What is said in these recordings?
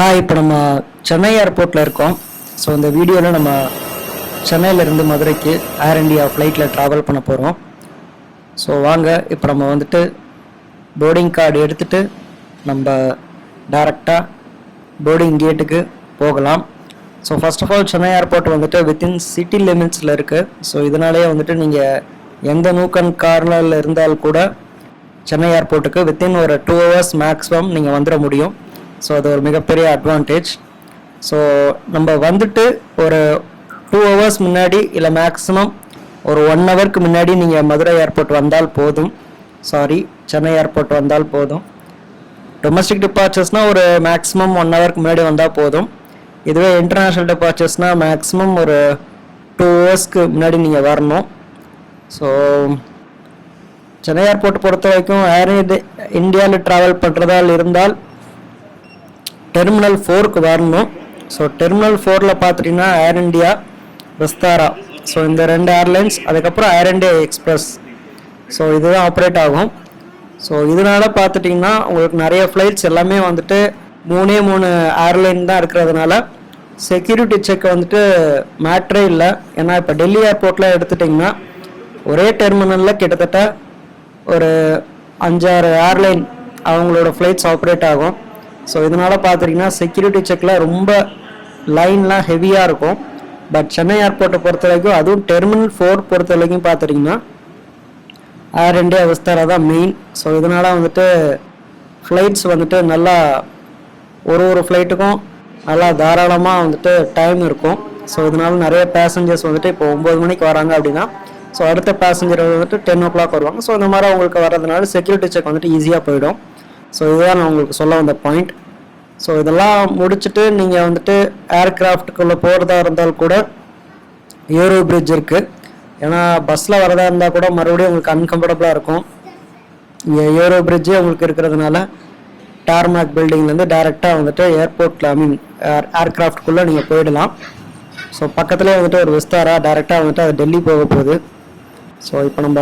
Hi இப்போ நம்ம சென்னை ஏர்போர்ட்டில் இருக்கோம். ஸோ இந்த வீடியோவில் நம்ம சென்னையிலேருந்து மதுரைக்கு ஏர் இண்டியா ஃப்ளைட்டில் ட்ராவல் பண்ண போகிறோம் ஸோ வாங்க இப்போ நம்ம வந்துட்டு போர்டிங் கார்டு எடுத்துட்டு நம்ம டேரெக்டாக போர்டிங் கேட்டுக்கு போகலாம். So first of all Chennai airport வந்துட்டு வித்தின் சிட்டி லிமிட்ஸில் இருக்குது ஸோ இதனாலேயே வந்துட்டு நீங்கள் எந்த நூக்கன் கார்னரில் இருந்தால் கூட சென்னை ஏர்போர்ட்டுக்கு வித்தின் ஒரு டூ ஹவர்ஸ் மேக்ஸிமம் நீங்கள் வந்துட முடியும். ஸோ அது ஒரு மிகப்பெரிய அட்வான்டேஜ் ஸோ நம்ம வந்துட்டு ஒரு டூ ஹவர்ஸ் முன்னாடி இல்லை மேக்ஸிமம் ஒரு ஒன் ஹவருக்கு முன்னாடி நீங்கள் மதுரை ஏர்போர்ட் வந்தால் போதும். சாரி சென்னை ஏர்போர்ட் வந்தால் போதும். டொமஸ்டிக் டிபார்ச்சர்ஸ்னால் ஒரு மேக்ஸிமம் ஒன் ஹவருக்கு முன்னாடி வந்தால் போதும். இதுவே இன்டர்நேஷ்னல் டிபார்ச்சர்ஸ்னால் மேக்ஸிமம் ஒரு டூ ஹவர்ஸ்க்கு முன்னாடி நீங்கள் வரணும். ஸோ சென்னை ஏர்போர்ட் பொறுத்த வரைக்கும் ஏர் இந்தியாவில் ட்ராவல் பண்ணுறதால் இருந்தால் டெர்மினல் ஃபோருக்கு வரணும். ஸோ டெர்மினல் ஃபோரில் பார்த்துட்டிங்கன்னா ஏர் இண்டியா விஸ்தாரா ஸோ இந்த ரெண்டு ஏர்லைன்ஸ் அதுக்கப்புறம் ஏர் இண்டியா எக்ஸ்பிரஸ் ஸோ இதுதான் ஆப்ரேட் ஆகும். ஸோ இதனால பார்த்துட்டிங்கன்னா உங்களுக்கு நிறைய ஃப்ளைட்ஸ் எல்லாமே வந்துட்டு மூணே மூணு ஏர்லைன் தான் இருக்கிறதுனால செக்யூரிட்டி செக் வந்துட்டு மேட்ரே இல்லை. ஏன்னா இப்போ டெல்லி ஏர்போர்ட்டில் எடுத்துட்டிங்கன்னா ஒரே டெர்மினலில் கிட்டத்தட்ட ஒரு அஞ்சாறு ஏர்லைன் அவங்களோட ஃப்ளைட்ஸ் ஆப்ரேட் ஆகும். ஸோ இதனால் பார்த்துட்டிங்கன்னா செக்யூரிட்டி செக்கில் ரொம்ப லைன்லாம் ஹெவியாக இருக்கும். பட் சென்னை ஏர்போர்ட்டை பொறுத்த வரைக்கும் அதுவும் டெர்மினல் ஃபோர் பொறுத்த வரைக்கும் பார்த்துட்டிங்கன்னா ஏர் இண்டியா விஸ்தாரா தான் மெயின் ஸோ இதனால் வந்துட்டு ஃப்ளைட்ஸ் வந்துட்டு நல்லா ஒரு ஒரு ஃப்ளைட்டுக்கும் நல்லா தாராளமாக வந்துட்டு டைம் இருக்கும். ஸோ இதனால நிறைய பேசஞ்சர்ஸ் வந்துட்டு இப்போ ஒம்பது மணிக்கு வராங்க அப்படின்னா ஸோ அடுத்த பேசஞ்சர் வந்துட்டு டென் ஓ கிளாக் வருவாங்க. ஸோ இந்த மாதிரி அவங்களுக்கு வர்றதுனால செக்யூரிட்டி செக் வந்துட்டு ஈஸியாக போயிடும். ஸோ இதுதான் நான் உங்களுக்கு சொல்ல வந்த பாயிண்ட் ஸோ இதெல்லாம் முடிச்சுட்டு நீங்கள் வந்துட்டு ஏர்கிராஃப்ட்டுக்குள்ளே போகிறதா இருந்தால் கூட ஏரோ பிரிட்ஜ் இருக்குது ஏன்னா பஸ்ஸில் வரதா இருந்தால் கூட மறுபடியும் உங்களுக்கு அன்கம்ஃபர்டபுளாக இருக்கும். இங்கே ஏரோ பிரிட்ஜே உங்களுக்கு இருக்கிறதுனால டார்மேக் பில்டிங்லேருந்து டைரெக்டாக வந்துட்டு ஏர்போர்ட்டில் ஐ மீன் ஏர் ஏர்கிராஃப்ட்குள்ளே நீங்கள் போயிடலாம். ஸோ பக்கத்துலேயே வந்துட்டு ஒரு விஸ்தாரா டைரெக்டாக வந்துட்டு அது டெல்லி போக போகுது. ஸோ இப்போ நம்ம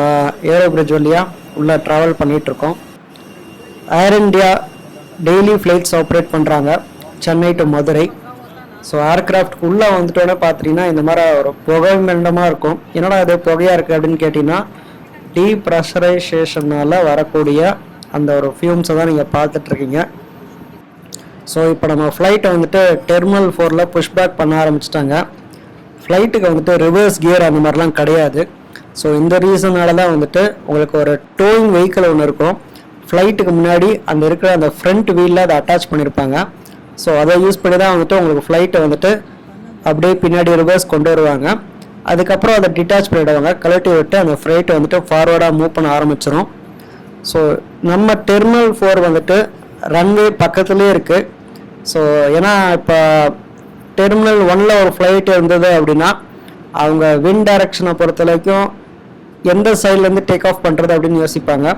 ஏரோ பிரிட்ஜ் வழியாக உள்ளே ட்ராவல் பண்ணிகிட்ருக்கோம் Air India daily flights operate பண்ணுறாங்க Chennai to Madurai. So aircraft உள்ளே வந்துட்டோன்னே பார்த்தீங்கன்னா இந்த மாதிரி ஒரு புகை மண்டமாக இருக்கும். என்னடா அது புகையாக இருக்குது அப்படின்னு கேட்டிங்கன்னா டீப்ரெஷரைசேஷனால் வரக்கூடிய அந்த ஒரு ஃபியூம்ஸை தான் நீங்கள் பார்த்துட்ருக்கீங்க ஸோ இப்போ நம்ம ஃப்ளைட்டை வந்துட்டு டெர்மினல் ஃபோரில் புஷ்பேக் பண்ண ஆரம்பிச்சிட்டாங்க. ஃப்ளைட்டுக்கு வந்துட்டு ரிவர்ஸ் கியர் அந்த மாதிரிலாம் கிடையாது. ஸோ இந்த ரீசனால தான் வந்துட்டு உங்களுக்கு ஒரு டோயிங் வெஹிக்கிள் ஒன்று இருக்கும். ஃப்ளைட்டுக்கு முன்னாடி அந்த இருக்கிற அந்த ஃப்ரண்ட் வீலில் அதை அட்டாச் பண்ணியிருப்பாங்க ஸோ அதை யூஸ் பண்ணி தான் வந்துட்டு உங்களுக்கு ஃப்ளைட்டை வந்துட்டு அப்படியே பின்னாடி ரிவர்ஸ் கொண்டு வருவாங்க. அதுக்கப்புறம் அதை டிட்டாச் பண்ணிவிடுவாங்க கழட்டி விட்டு அந்த ஃப்ளைட்டை வந்துட்டு ஃபார்வர்டாக மூவ் பண்ண ஆரம்பிச்சிடும் ஸோ நம்ம டெர்மினல் ஃபோர் வந்துட்டு ரன்வே பக்கத்துலேயே இருக்குது ஸோ ஏன்னா இப்போ டெர்மினல் ஒன்ல ஒரு ஃப்ளைட் இருந்தது அப்படின்னா அவங்க வின் டைரக்ஷனை பொறுத்த வரைக்கும் எந்த சைட்லேருந்து டேக் ஆஃப் பண்ணுறது அப்படின்னு யோசிப்பாங்க.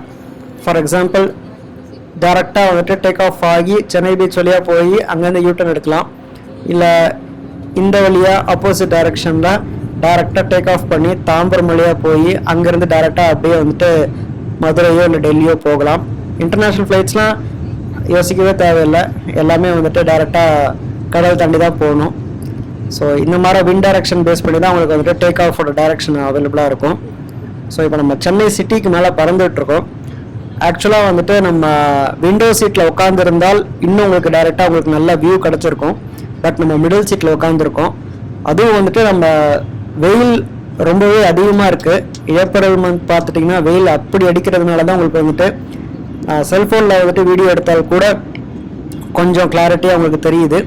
ஃபார் எக்ஸாம்பிள் டேரெக்டாக வந்துட்டு டேக் ஆஃப் ஆகி சென்னை பீச் வழியாக போய் அங்கேருந்து யூட்டன் எடுக்கலாம். இல்லை இந்த வழியாக ஆப்போசிட் டைரக்ஷனில் டேரெக்டாக டேக் ஆஃப் பண்ணி தாம்பரம் வழியாக போய் அங்கேருந்து டேரெக்டாக அப்படியே வந்துட்டு மதுரையோ இல்லை டெல்லியோ போகலாம். இன்டர்நேஷ்னல் ஃப்ளைட்ஸ்லாம் யோசிக்கவே தேவையில்லை. எல்லாமே வந்துட்டு டேரெக்டாக கடல் தாண்டி தான் போகணும். ஸோ இந்த மாதிரி வின் டைரக்ஷன் பேஸ் பண்ணி தான் உங்களுக்கு வந்துட்டு டேக் ஆஃபோட டைரக்ஷன் அவைலபிளாக இருக்கும். ஸோ இப்போ நம்ம சென்னை சிட்டிக்கு மேலே பறந்துட்டுருக்கோம் ஆக்சுவலாக வந்துட்டு நம்ம விண்டோ சீட்டில் உட்காந்துருந்தால் இன்னும் உங்களுக்கு டைரெக்டாக உங்களுக்கு நல்ல வியூ கிடச்சிருக்கும். பட் நம்ம மிடில் சீட்டில் உட்காந்துருக்கோம் அதுவும் வந்துட்டு நம்ம வெயில் ரொம்பவே அதிகமாக இருக்குது ஏப்ரல் மந்த் பார்த்துட்டிங்கன்னா வெயில் அப்படி அடிக்கிறதுனால தான் உங்களுக்கு வந்துட்டு செல்ஃபோனில் வந்துட்டு வீடியோ எடுத்தால் கூட கொஞ்சம் கிளாரிட்டியாக உங்களுக்கு தெரியுது.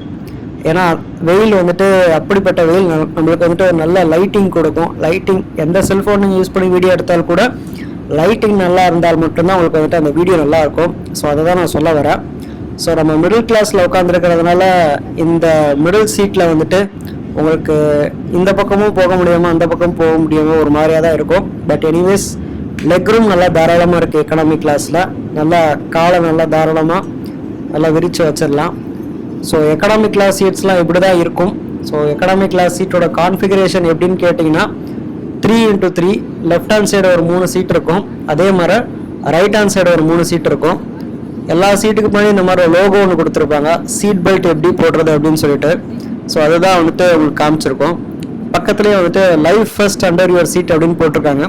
ஏன்னா வெயில் வந்துட்டு அப்படிப்பட்ட வெயில் நம்மளுக்கு வந்துட்டு ஒரு நல்ல லைட்டிங் கொடுக்கும். லைட்டிங் எந்த செல்ஃபோன் யூஸ் பண்ணி வீடியோ எடுத்தால் கூட லைட்டிங் நல்லா இருந்தால் மட்டும்தான் உங்களுக்கு வந்துட்டு அந்த வீடியோ நல்லா இருக்கும் ஸோ அதை தான் நான் சொல்ல வரேன். ஸோ நம்ம மிடில் கிளாஸில் உட்காந்துருக்கிறதுனால இந்த மிடில் சீட்டில் வந்துட்டு உங்களுக்கு இந்த பக்கமும் போக முடியாமல் அந்த பக்கம் போக முடியாமல் ஒரு மாதிரியாக தான் இருக்கும். பட் எனிவேஸ் லெக் ரூம் நல்லா தாராளமாக இருக்குது எக்கனாமிக் கிளாஸில் நல்லா காலை நல்லா தாராளமாக நல்லா விரித்து வச்சிடலாம். ஸோ எக்கனாமிக் கிளாஸ் சீட்ஸ்லாம் இப்படி தான் இருக்கும். ஸோ எக்கனாமிக் கிளாஸ் சீட்டோட கான்ஃபிகரேஷன் எப்படின்னு கேட்டிங்கன்னா three into three left hand side ஒரு மூணு சீட் இருக்கும். அதே மாதிரி ரைட் ஹேண்ட் சைடு ஒரு மூணு சீட் இருக்கும். எல்லா சீட்டுக்கு முன்னாடி இந்த மாதிரி லோகோ ஒன்று கொடுத்துருப்பாங்க. சீட் பெல்ட் எப்படி போடுறது அப்படின்னு சொல்லிட்டு. ஸோ அதுதான் வந்துட்டு உங்களுக்கு காமிச்சிருக்கோம். பக்கத்துலேயே வந்துட்டு life vest under your seat அப்படின்னு போட்டிருக்காங்க.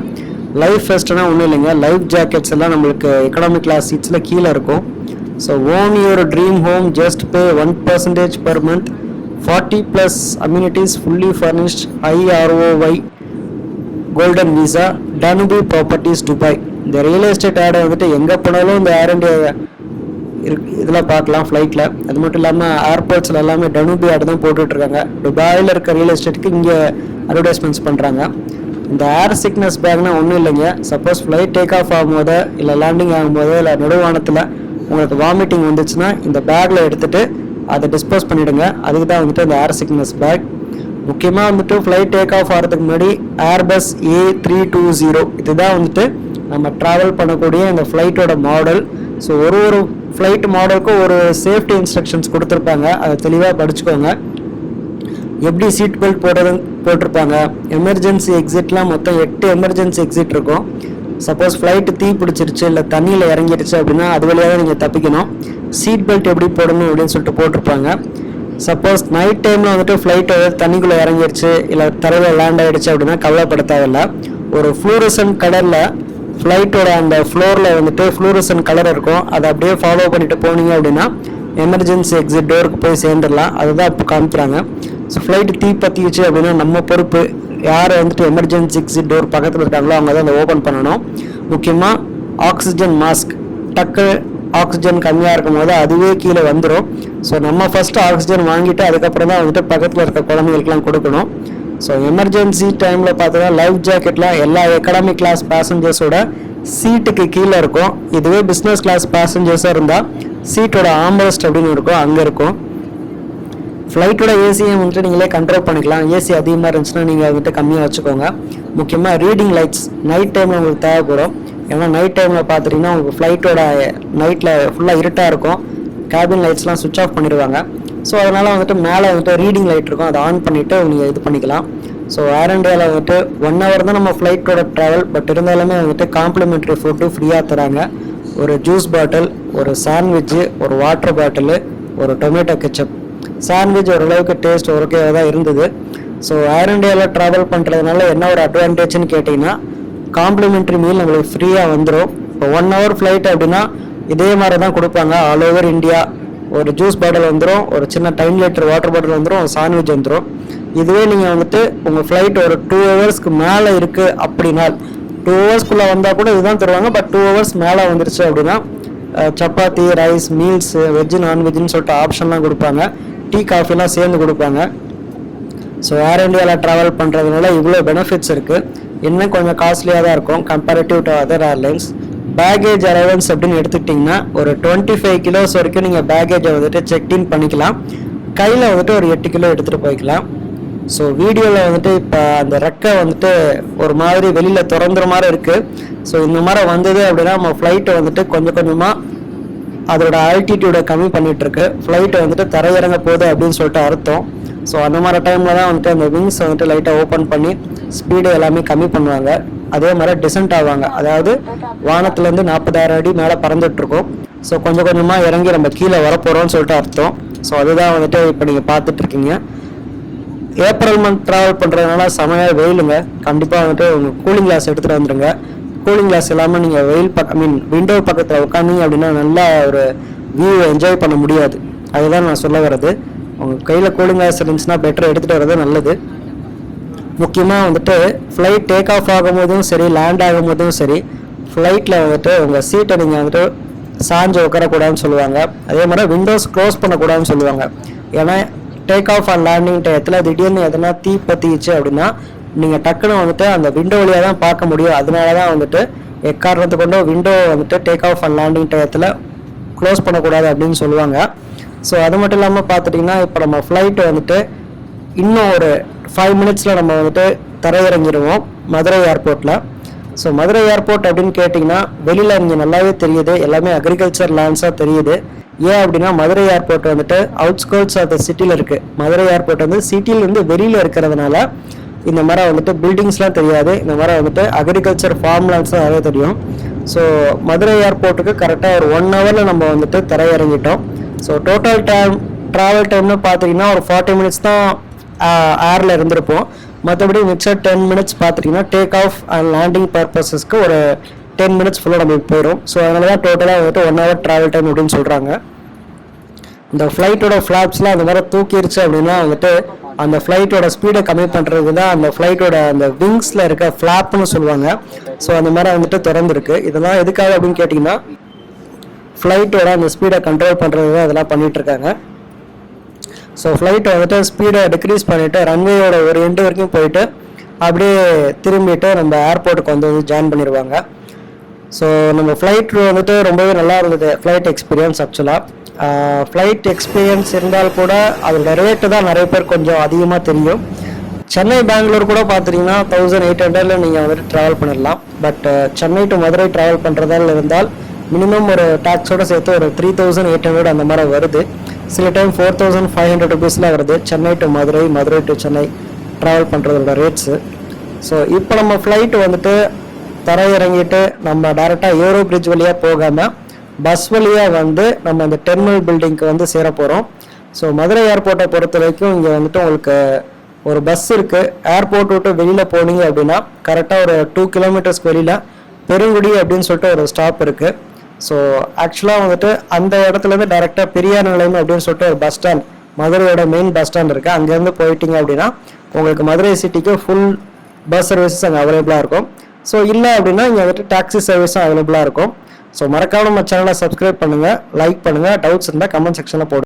லைஃப் ஃபர்ஸ்ட்னா ஒன்றும் இல்லைங்க. லைஃப் ஜாக்கெட்ஸ் எல்லாம் நம்மளுக்கு எக்கனாமிக் கிளாஸ் சீட்ஸில் கீழே இருக்கும். So own your dream home just pay one percentage per month forty plus amenities fully furnished ஐஆர்ஓஒய் golden visa Danube properties Dubai இந்த ரியல் எஸ்டேட் ஆடை வந்துட்டு எங்கே போனாலும் இந்த ஏர் இண்டியா இருக்கு இதெல்லாம் பார்க்கலாம் ஃப்ளைட்டில் அது மட்டும் இல்லாமல் ஏர்போர்ட்ஸில் எல்லாமே டனுபி ஆடு தான் போட்டுட்ருக்காங்க. துபாயில் இருக்க ரியல் எஸ்டேட்டுக்கு இங்கே அட்வர்டைஸ்மெண்ட்ஸ் பண்ணுறாங்க இந்த ஏர் சிக்னஸ் பேக்னா ஒன்றும் இல்லைங்க. சப்போஸ் ஃப்ளைட் டேக் ஆஃப் ஆகும்போதோ இல்லை லேண்டிங் ஆகும்போதோ இல்லை நடுவானத்தில் உங்களுக்கு வாமிட்டிங் வந்துச்சுன்னா இந்த பேக்கில் எடுத்துகிட்டு அதை டிஸ்போஸ் பண்ணிவிடுங்க அதுக்கு தான் வந்துட்டு இந்த ஏர் சிக்னஸ் பேக் முக்கியமாக வந்துட்டு ஃப்ளைட் டேக் ஆஃப் ஆகிறதுக்கு முன்னாடி Airbus A three two zero இதுதான் வந்துட்டு நம்ம ட்ராவல் பண்ணக்கூடிய இந்த ஃப்ளைட்டோட மாடல் ஸோ ஒரு ஒரு ஃப்ளைட் மாடலுக்கும் ஒரு சேஃப்டி இன்ஸ்ட்ரக்ஷன்ஸ் கொடுத்துருப்பாங்க. அதை தெளிவாக படிச்சுக்கோங்க. எப்படி சீட் பெல்ட் போடுறது போட்டிருப்பாங்க. எமர்ஜென்சி எக்ஸிட்லாம் மொத்தம் எட்டு எமர்ஜென்சி எக்ஸிட் இருக்கும். சப்போஸ் ஃப்ளைட்டு தீ பிடிச்சிருச்சு இல்லை தண்ணியில் இறங்கிடுச்சு அப்படின்னா அது வழியாக தான் நீங்கள் தப்பிக்கணும். சீட் பெல்ட் எப்படி போடணும் அப்படின்னு சொல்லிட்டு போட்டிருப்பாங்க. சப்போஸ் நைட் டைமில் வந்துட்டு ஃப்ளைட் தண்ணிக்குள்ளே இறங்கிருச்சு இல்லை தரையில் லேண்ட் ஆகிடுச்சு அப்படின்னா கவலைப்பட தேவையில்ல ஒரு ஃப்ளூரசன் கலரில் ஃப்ளைட்டோட அந்த ஃப்ளோரில் வந்துட்டு ஃப்ளூரசன் கலர் இருக்கும். அதை அப்படியே ஃபாலோ பண்ணிட்டு போனீங்க அப்படின்னா எமர்ஜென்சி எக்ஸிட் டோருக்கு போய் சேர்ந்துடலாம். அதுதான் இப்போ காமிக்கிறாங்க. ஸோ ஃப்ளைட்டு தீ பற்றிச்சு அப்படின்னா நம்ம பொறுப்பு யார் வந்துட்டு எமர்ஜென்சி எக்ஸிட் டோர் பக்கத்தில் இருக்காங்களோ அவங்க தான் அதை ஓப்பன் பண்ணணும். முக்கியமாக ஆக்சிஜன் மாஸ்க் டக்கு ஆக்சிஜன் கம்மியாக இருக்கும் போது அதுவே கீழே வந்துடும் ஸோ நம்ம ஃபஸ்ட்டு ஆக்சிஜன் வாங்கிட்டு அதுக்கப்புறம் தான் வந்துட்டு பக்கத்தில் இருக்க குழந்தைங்களுக்குலாம் கொடுக்கணும். ஸோ எமர்ஜென்சி டைமில் பார்த்தீங்கன்னா லைஃப் ஜாக்கெட்லாம் எல்லா எக்கனாமிக் கிளாஸ் பேசஞ்சர்ஸோட சீட்டுக்கு கீழே இருக்கும். இதுவே பிஸ்னஸ் கிளாஸ் பேசஞ்சர்ஸாக இருந்தால் சீட்டோட ஆம்பரஸ்ட் அப்படின்னு இருக்கும் அங்கே இருக்கும். ஃப்ளைட்டோட ஏசியை வந்துட்டு நீங்களே கண்ட்ரோல் பண்ணிக்கலாம். ஏசி அதிகமாக இருந்துச்சுன்னா நீங்கள் வந்துட்டு கம்மியாக வச்சுக்கோங்க. முக்கியமாக ரீடிங் லைட்ஸ் நைட் டைமில் உங்களுக்கு தேவைப்படும். ஏன்னா நைட் டைமில் பார்த்துட்டிங்கன்னா உங்களுக்கு ஃப்ளைட்டோட நைட்டில் ஃபுல்லாக இருட்டாக இருக்கும். கேபின் லைட்ஸ்லாம் சுவிட்ச் ஆஃப் பண்ணிடுவாங்க. ஸோ அதனால் வந்துட்டு மேலே வந்துட்டு ரீடிங் லைட் இருக்கும். அதை ஆன் பண்ணிவிட்டு நீங்கள் இது பண்ணிக்கலாம். ஸோ ஏர் இண்டியாவில் வந்துட்டு ஒன் ஹவர் தான் நம்ம ஃப்ளைட்டோட ட்ராவல் பட் இருந்தாலுமே வந்துட்டு காம்ப்ளிமெண்ட்ரி ஃபுட்டு ஃப்ரீயாக தராங்க. ஒரு ஜூஸ் பாட்டில் ஒரு சாண்ட்விட்ஜு ஒரு வாட்டர் பாட்டிலு ஒரு டொமேட்டோ கெச்சப் சாண்ட்விச் ஓரளவுக்கு டேஸ்ட் ஓகேவாக தான் இருந்தது. ஸோ ஏர் இண்டியாவில் ட்ராவல் பண்ணுறதுனால என்ன ஒரு அட்வான்டேஜ்னு கேட்டிங்கன்னா காம்ப்ளிமெண்ட்ரி மீல் நம்மளுக்கு ஃப்ரீயாக வந்துடும் இப்போ ஒன் ஹவர் ஃப்ளைட் அப்படின்னா இதே மாதிரி தான் கொடுப்பாங்க. ஆல் ஓவர் இந்தியா ஒரு ஜூஸ் பாட்டில் வந்துடும் ஒரு சின்ன டைம் லிட்டர் வாட்டர் பாட்டில் வந்துடும் ஒரு சாண்ட்விச் வந்துடும் இதுவே நீங்கள் வந்துட்டு உங்கள் ஃப்ளைட் ஒரு டூ ஹவர்ஸ்க்கு மேலே இருக்குது அப்படின்னா டூ ஹவர்ஸ்க்குள்ளே வந்தால் கூட இதுதான் தருவாங்க. பட் டூ ஹவர்ஸ் மேலே வந்துருச்சு அப்படின்னா சப்பாத்தி ரைஸ் மீல்ஸ் வெஜ்ஜு நான்வெஜ்னு சொல்லிட்டு ஆப்ஷன்லாம் கொடுப்பாங்க. டீ காஃபிலாம் சேர்ந்து கொடுப்பாங்க. ஸோ ஏர் இந்தியாவில் ட்ராவல் பண்ணுறதுனால இவ்வளோ பெனிஃபிட்ஸ் இருக்குது இன்னும் கொஞ்சம் காஸ்ட்லியாக தான் இருக்கும். Comparative to other airlines baggage allowance அப்படின்னு எடுத்துக்கிட்டிங்கன்னா ஒரு டுவெண்ட்டி ஃபைவ் கிலோஸ் வரைக்கும் நீங்கள் பேகேஜை வந்துட்டு செக் இன் பண்ணிக்கலாம். கையில் வந்துட்டு ஒரு எட்டு கிலோ எடுத்துகிட்டு போய்க்கலாம். ஸோ வீடியோவில் வந்துட்டு இப்போ அந்த ரெக்கை வந்துட்டு ஒரு மாதிரி வெளியில் திறந்துற மாதிரி இருக்குது ஸோ இந்த மாதிரி வந்தது அப்படின்னா நம்ம ஃப்ளைட்டை வந்துட்டு கொஞ்சம் கொஞ்சமாக அதோட ஆல்டிடியூடை கம்மி பண்ணிகிட்ருக்கு ஃப்ளைட்டை வந்துட்டு தரையிறங்க போகுது அப்படின்னு சொல்லிட்டு அர்த்தம். ஸோ அந்த மாதிரி டைமில் தான் வந்துட்டு அந்த விங்ஸ் வந்துட்டு லைட்டாக ஓப்பன் பண்ணி ஸ்பீடு எல்லாமே கம்மி பண்ணுவாங்க. அதே மாதிரி டிசென்ட் ஆவாங்க. அதாவது வானத்துலேருந்து நாற்பதாயிரம் அடி மேலே பறந்துட்டு இருக்கோம் ஸோ கொஞ்சம் கொஞ்சமாக இறங்கி நம்ம கீழே வரப்போகிறோம்னு சொல்லிட்டு அர்த்தம். ஸோ அதுதான் வந்துட்டு இப்போ நீங்கள் பார்த்துட்ருக்கீங்க ஏப்ரல் மந்த் ட்ராவல் பண்ணுறதுனால செமையாக வெயிலுங்க. கண்டிப்பாக வந்துட்டு உங்கள் கூலிங் கிளாஸ் எடுத்துகிட்டு வந்துடுங்க கூலிங் கிளாஸ் இல்லாமல் நீங்கள் வெயில் பக்கம் ஐ மீன் விண்டோ பக்கத்தில் உட்காந்தீங்க அப்படின்னா நல்லா ஒரு வியூ என்ஜாய் பண்ண முடியாது. அதுதான் நான் சொல்ல வர்றது. உங்கள் கையில் கூலிங் கிளாஸ் இருந்துச்சுன்னா பெட்டர் எடுத்துகிட்டு வர்றது நல்லது. முக்கியமாக வந்துட்டு ஃப்ளைட் டேக் ஆஃப் ஆகும்போதும் சரி லேண்ட் ஆகும்போதும் சரி ஃப்ளைட்டில் வந்துட்டு உங்கள் சீட்டை நீங்கள் வந்துட்டு சாஞ்சு உட்காரக்கூடாதுன்னு சொல்லுவாங்க. அதே மாதிரி விண்டோஸ் க்ளோஸ் பண்ணக்கூடாதுன்னு சொல்லுவாங்க. ஏன்னா டேக் ஆஃப் அண்ட் லேண்டிங் டயத்தில் திடீர்னு எதனா தீ பற்றிச்சு அப்படின்னா நீங்கள் டக்குன்னு வந்துட்டு அந்த விண்டோ வழியாக தான் பார்க்க முடியும். அதனால தான் வந்துட்டு எக்காரணத்து கொண்டு விண்டோ வந்துட்டு டேக் ஆஃப் அண்ட் லேண்டிங் டயத்தில் க்ளோஸ் பண்ணக்கூடாது அப்படின்னு சொல்லுவாங்க. ஸோ அது மட்டும் இல்லாமல் பார்த்துட்டிங்கன்னா இப்போ நம்ம ஃப்ளைட்டு வந்துட்டு இன்னும் ஒரு ஃபைவ் மினிட்ஸில் நம்ம வந்துட்டு தரையிறங்கிடுவோம் மதுரை ஏர்போர்ட்டில் ஸோ மதுரை ஏர்போர்ட் அப்படின்னு கேட்டிங்கன்னா வெளியில் இங்கே நல்லாவே தெரியுது. எல்லாமே அக்ரிகல்ச்சர் லேண்ட்ஸாக தெரியுது. ஏன் அப்படின்னா மதுரை ஏர்போர்ட் வந்துட்டு அவுட்ஸ்கர்ட்ஸ் ஆஃப் த சிட்டியில் இருக்குது மதுரை ஏர்போர்ட் வந்து சிட்டியிலேருந்து வெளியில் இருக்கிறதுனால இந்த மாதிரி வந்துட்டு பில்டிங்ஸ்லாம் தெரியாது. இந்த மாதிரி வந்துட்டு அக்ரிகல்ச்சர் ஃபார்ம் லேண்ட்ஸ் தான் நிறைய தெரியும். ஸோ மதுரை ஏர்போர்ட்டுக்கு கரெக்டாக ஒரு ஒன் ஹவரில் நம்ம வந்துட்டு தரையிறங்கிட்டோம். ஸோ டோட்டல் டைம் ட்ராவல் டைம்னு பார்த்தீங்கன்னா ஒரு ஃபார்ட்டி மினிட்ஸ் தான் ஏரில் இருந்திருப்போம். மற்றபடி மிச்சம் டென் மினிட்ஸ் பார்த்துட்டிங்கன்னா டேக் ஆஃப் அண்ட் லேண்டிங் பர்பஸஸ்க்கு ஒரு டென் மினிட்ஸ் ஃபுல்லாக நமக்கு போயிடும் ஸோ அதனால தான் டோட்டலாக வந்துட்டு ஒன் ஹவர் ட்ராவல் டைம் அப்படின்னு சொல்கிறாங்க இந்த ஃப்ளைட்டோட ஃப்ளாப்ஸ்லாம் அந்த மாதிரி தூக்கிருச்சு அப்படின்னா வந்துட்டு அந்த ஃப்ளைட்டோட ஸ்பீடை கம்மி பண்ணுறதுக்கு தான் அந்த ஃப்ளைட்டோட அந்த விங்ஸில் இருக்க ஃப்ளாப்னு சொல்லுவாங்க. ஸோ அந்த மாதிரி வந்துட்டு திறந்துருக்கு. இதெல்லாம் எதுக்காக அப்படின்னு கேட்டிங்கன்னா ஃப்ளைட்டோட அந்த ஸ்பீடை கண்ட்ரோல் பண்ணுறது தான் இதெல்லாம் பண்ணிகிட்டு இருக்காங்க. ஸோ ஃப்ளைட்டை வந்துட்டு ஸ்பீடை டிக்ரீஸ் பண்ணிவிட்டு ரன்வேயோட ஒரு எண்டு வரைக்கும் போயிட்டு அப்படியே திரும்பிட்டு நம்ம ஏர்போர்ட்டுக்கு வந்து ஜாயின் பண்ணிடுவாங்க ஸோ நம்ம ஃப்ளைட் வந்துட்டு ரொம்பவே நல்லா இருந்தது. ஃப்ளைட் எக்ஸ்பீரியன்ஸ் ஆக்சுவலாக ஃப்ளைட் எக்ஸ்பீரியன்ஸ் இருந்தால் கூட அதோட ரேட்டு தான் நிறைய பேர் கொஞ்சம் அதிகமாக தெரியும். சென்னை பெங்களூர் கூட பார்த்துட்டிங்கன்னா தௌசண்ட் எயிட் ஹண்ட்ரடில் நீங்கள் வந்துட்டு ட்ராவல் பண்ணிடலாம். But Chennai to Madurai travel பண்ணுறதால இருந்தால் மினிமம் ஒரு டாக்ஸோடு சேர்த்து ஒரு த்ரீ தௌசண்ட் எயிட் ஹண்ட்ரட் அந்த மாதிரி வருது. சில time four thousand five hundred ருபீஸில் வருது Chennai to Madurai Madurai to Chennai travel பண்ணுறதோட ரேட்ஸு ஸோ இப்போ நம்ம ஃப்ளைட் வந்துட்டு தரையிறங்கிட்டு நம்ம டேரெக்டாக ஏரோ பிரிட்ஜ் வழியாக போகாமல் பஸ் வழியாக வந்து நம்ம அந்த டெர்மினல் பில்டிங்க்கு வந்து சேர போகிறோம் ஸோ மதுரை ஏர்போர்ட்டை பொறுத்த வரைக்கும் இங்கே வந்துட்டு உங்களுக்கு ஒரு பஸ் இருக்குது ஏர்போர்ட் விட்டு வெளியில் போனீங்க அப்படின்னா கரெக்டாக ஒரு டூ கிலோமீட்டர்ஸ்க்கு வெளியில் பெருங்குடி அப்படின்னு சொல்லிட்டு ஒரு ஸ்டாப் இருக்குது ஸோ ஆக்சுவலாக வந்துட்டு அந்த இடத்துலேருந்து டேரெக்டாக பெரியார் நிலையம் அப்படின்னு சொல்லிட்டு ஒரு பஸ் ஸ்டாண்ட் மதுரையோட மெயின் பஸ் ஸ்டாண்ட் இருக்குது அங்கேருந்து போயிட்டீங்க அப்படின்னா உங்களுக்கு மதுரை சிட்டிக்கு ஃபுல் பஸ் சர்வீசஸ் அங்கே அவைலபிளாக இருக்கும். ஸோ இல்லை அப்படின்னா இங்கே வந்துட்டு டாக்ஸி சர்வீஸும் அவைலபிளாக இருக்கும். ஸோ மறக்காம நம்ம சேனலை சப்ஸ்கிரைப் பண்ணுங்கள் லைக் பண்ணுங்கள் டவுட்ஸ் இருந்தால் கமெண்ட் செக்ஷனில் போடுங்க.